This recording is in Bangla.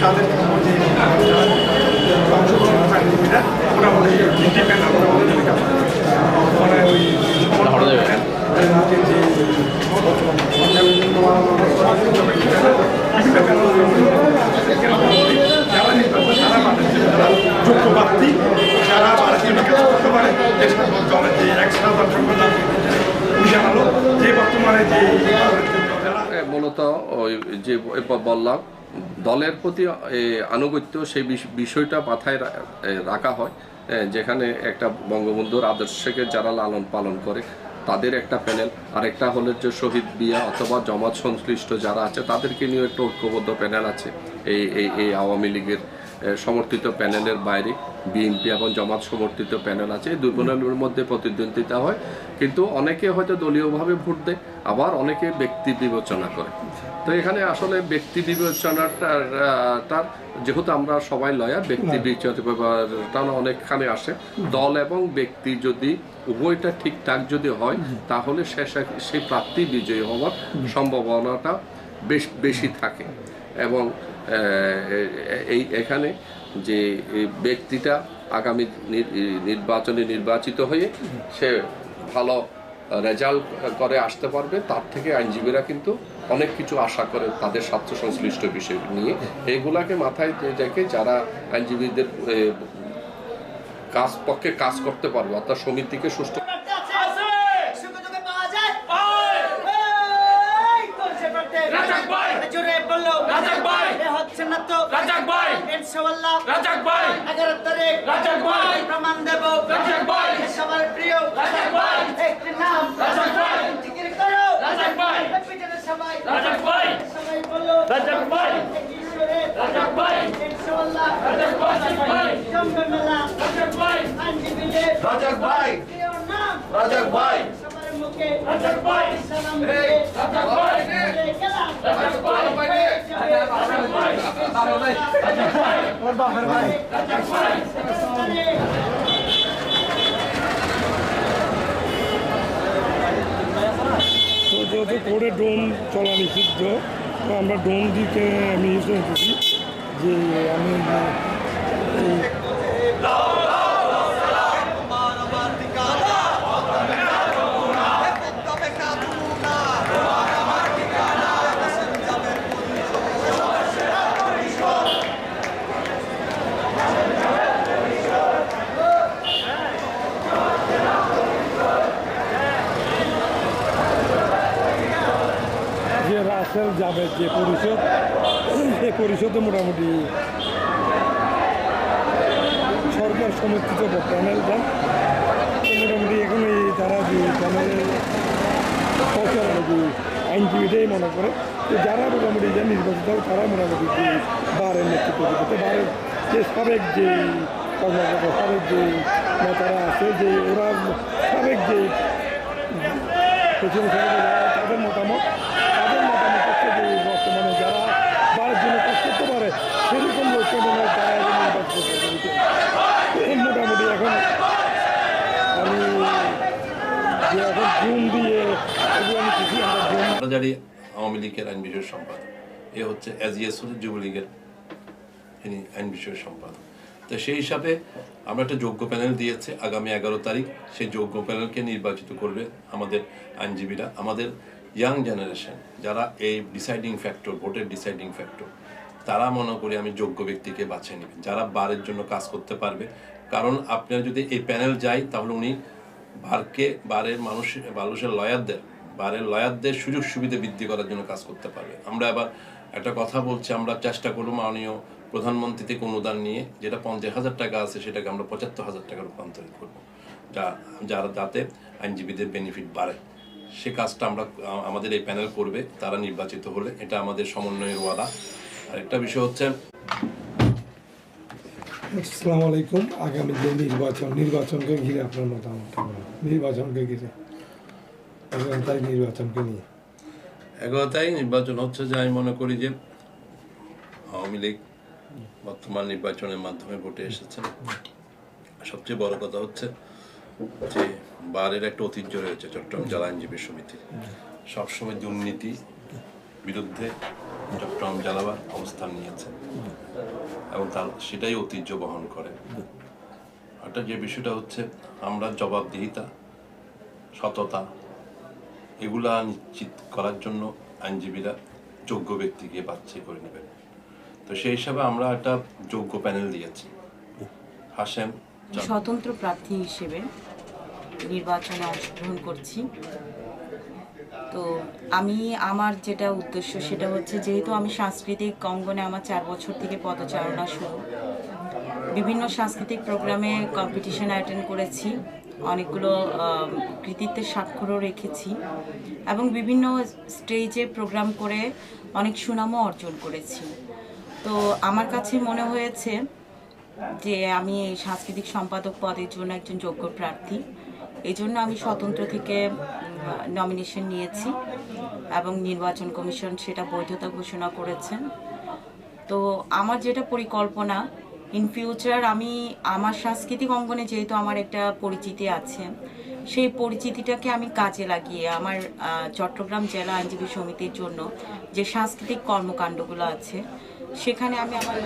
তাদের যে অংশগ্রহণ আইনজীবীরা মোটামুটি ইন্ডিপেন্ডেন্ট মোটামুটি লেখা মানে ওই যে যে যারা নির্বাচন যারা মানুষ যারা যোগ্য প্রার্থী যারা ভারতীয় কাজ করতে পারে দেশের দলের যে এক্সট্রা দর্শক মিশন হলো যে বর্তমানে যে যারা এ, মূলত ওই যে বললাম, দলের প্রতি আনুগত্য সেই বিষ- বিষয়টা মাথায় রাখা হয় যেখানে একটা বঙ্গবন্ধুর আদর্শকে যারা লালন পালন করে, তাদের একটা প্যানেল। আরেকটা হলো যে শহীদ বিয়া অথবা জমাত সংশ্লিষ্ট যারা আছে, তাদেরকে নিয়ে একটা ঐক্যবদ্ধ প্যানেল আছে, এই এই আওয়ামী লীগের সমর্থিত প্যানেলের বাইরে। বিএনপি এবং জামাত সমর্থিত প্যানেল আছে দুই প্যানেলের মধ্যে প্রতিদ্বন্দ্বিতা হয় কিন্তু অনেকে হয়তো দলীয়ভাবে ভোট দেয় আবার অনেকে ব্যক্তি বিবেচনা করে। তো এখানে আসলে ব্যক্তি বিবেচনাটার তার যেহেতু আমরা সবাই লয়ার ব্যক্তি বিবেচনাটা অনেকখানে আসে। দল এবং ব্যক্তি যদি উভয়টা ঠিকঠাক যদি হয় তাহলে সে সেই প্রার্থী বিজয়ী হওয়ার সম্ভাবনাটা বেশ বেশি থাকে। এবং এই এখানে যে ব্যক্তিটা আগামী নির- নির্বাচনে নির্বাচিত হয়ে সে ভালো রেজাল্ট করে আসতে পারবে, তার থেকে আইনজীবীরা কিন্তু অনেক কিছু আশা করে তাদের স্বার্থ সংশ্লিষ্ট বিষয় নিয়ে। এইগুলাকে মাথায় রেখে যারা আইনজীবীদের কাজ পক্ষে কাজ করতে পারবে, অর্থাৎ সমিতিকে সুষ্ঠু আছে সুযোগে পাওয়া যায় এই করছে করতে রাজাক ভাই! জোরে বলল রাজাক ভাই! এ হচ্ছে না তো রাজাক ভাই! ইনশাআল্লাহ রাজাক ভাই! এগারো তারিখ রাজাক ভাই! প্রমাণ দেব রাজাক ভাই! সবার প্রিয় রাজাক ভাই! একটি নাম রাজাক ভাই! জিকির করো রাজাক ভাই! পিছনে সবাই রাজাক ভাই! সবাই বলো রাজাক ভাই! রাজাক ভাই! ইনশাআল্লাহ রাজাক ভাই! জমবে মেলা রাজাক ভাই! তো যেহেতু কোর্টে ড্রোন চলা নিষিদ্ধ। তো আমরা ড্রোন দিতে আমি ইউজ করছি যে আমি এই যে রাসেল যাবে যে পরিষদ সেই পরিষদে মোটামুটি সরকার সমর্থিত প্যানেলটা মোটামুটি এখন এই তারা যে প্যানেলের আইনজীবীটাই মনে করে, তো যারা মোটামুটি যে নির্বাচিত হবে তারা মোটামুটি যে বারের নেতৃত্ব দেবে। তো বারের যে সাবেক যে কর্মকর্তা, সাবেক যে নেতারা আছে, যে ওরা সাবেক যে পেছনে তাদের মতামত হচ্ছে যে বর্তমানে যারা বারের জন্য কাজ করতে পারে সেরকম লোককে মনে হয় তারা এখন নির্বাচিত করতে তো এই মোটামুটি এখন আমি জুম আওয়ামী লীগের আইন বিষয়ের সম্পাদক। এ হচ্ছে এজিএস যুবলীগের ইনি আইন বিষয়ের সম্পাদক। তো সেই হিসাবে আমরা একটা যোগ্য প্যানেল দিয়েছে, আগামী এগারো তারিখ সেই যোগ্য প্যানেলকে নির্বাচিত করবে আমাদের আইনজীবীরা, আমাদের ইয়াং জেনারেশন যারা এই ডিসাইডিং ফ্যাক্টর ভোটের ডিসাইডিং ফ্যাক্টর তারা মনে করি আমি যোগ্য ব্যক্তিকে বাছে নেবেন যারা বারের জন্য কাজ করতে পারবে। কারণ আপনার যদি এই প্যানেল যায়, তাহলে উনি বারকে, বারের মানুষের মানুষের লয়ারদের, বারের লয়ারদের সুযোগ সুবিধা বৃদ্ধি করার জন্য কাজ করতে পারবে। আমরা আবার একটা কথা বলছি, আমরা চেষ্টা করব মাননীয় প্রধানমন্ত্রী থেকে অনুদান নিয়ে, যেটা পঞ্চাশ হাজার টাকা আছে, সেটাকে আমরা পঁচাত্তর হাজার টাকা রূপান্তরিত করব। যা, যারা যাতে আইনজীবীদের বেনিফিট বাড়ে। সে কাজটা আমরা, আমাদের এই প্যানেল করবে, তারা নির্বাচিত হলে, এটা আমাদের সমন্বয়ের ওয়াদা। আর একটা বিষয় হচ্ছে আসসালামু আলাইকুম আগামী যে নির্বাচন, নির্বাচনকে ঘিরে আপনার মতামত নির্বাচনকে ঘিরে। এখন তাই নির্বাচনকে নিয়ে। এগারোটাই নির্বাচন হচ্ছে, যে আমি মনে করি যে আওয়ামী লীগ বর্তমান নির্বাচনের মাধ্যমে ভোটে এসেছে। সবচেয়ে বড় কথা হচ্ছে যে বারের একটা ঐতিহ্য রয়েছে, চট্টগ্রাম জেলা আইনজীবী সমিতির। সবসময় দুর্নীতি বিরুদ্ধে চট্টগ্রাম জেলাবার অবস্থান নিয়েছে। এবং তার সেটাই ঐতিহ্য বহন করে। একটা যে বিষয়টা হচ্ছে আমরা জবাবদিহিতা, সততা, এগুলা নিশ্চিত করার জন্য আইনজীবীরা যোগ্য ব্যক্তিকে বাছাই করে নেবেন। তো সেই হিসাবে আমরা একটা যোগ্য প্যানেল দিয়েছি। হাসেম স্বতন্ত্র প্রার্থী হিসেবে নির্বাচনে অংশগ্রহণ করছি। তো আমি, আমার যেটা উদ্দেশ্য সেটা হচ্ছে যেহেতু আমি সাংস্কৃতিক অঙ্গনে আমার চার বছর থেকে পদচারণা শুরু, বিভিন্ন সাংস্কৃতিক প্রোগ্রামে কম্পিটিশন অ্যাটেন্ড করেছি, অনেকগুলো কৃতিত্বের স্বাক্ষরও রেখেছি এবং বিভিন্ন স্টেজে প্রোগ্রাম করে অনেক সুনামও অর্জন করেছি। তো আমার কাছে মনে হয়েছে যে আমি এই সাংস্কৃতিক সম্পাদক পদের জন্য একজন যোগ্য প্রার্থী। এই জন্য আমি স্বতন্ত্র থেকে নমিনেশন নিয়েছি এবং নির্বাচন কমিশন সেটা বৈধতা ঘোষণা করেছেন। তো আমার যেটা পরিকল্পনা ইন ফিউচার আমি আমার সাংস্কৃতিক অঙ্গনে যেহেতু আমার একটা পরিচিতি আছে, সেই পরিচিতিটাকে আমি কাজে লাগিয়ে আমার চট্টগ্রাম জেলা আইনজীবী সমিতির জন্য যে সাংস্কৃতিক কর্মকাণ্ডগুলো আছে, সেখানে আমি আমার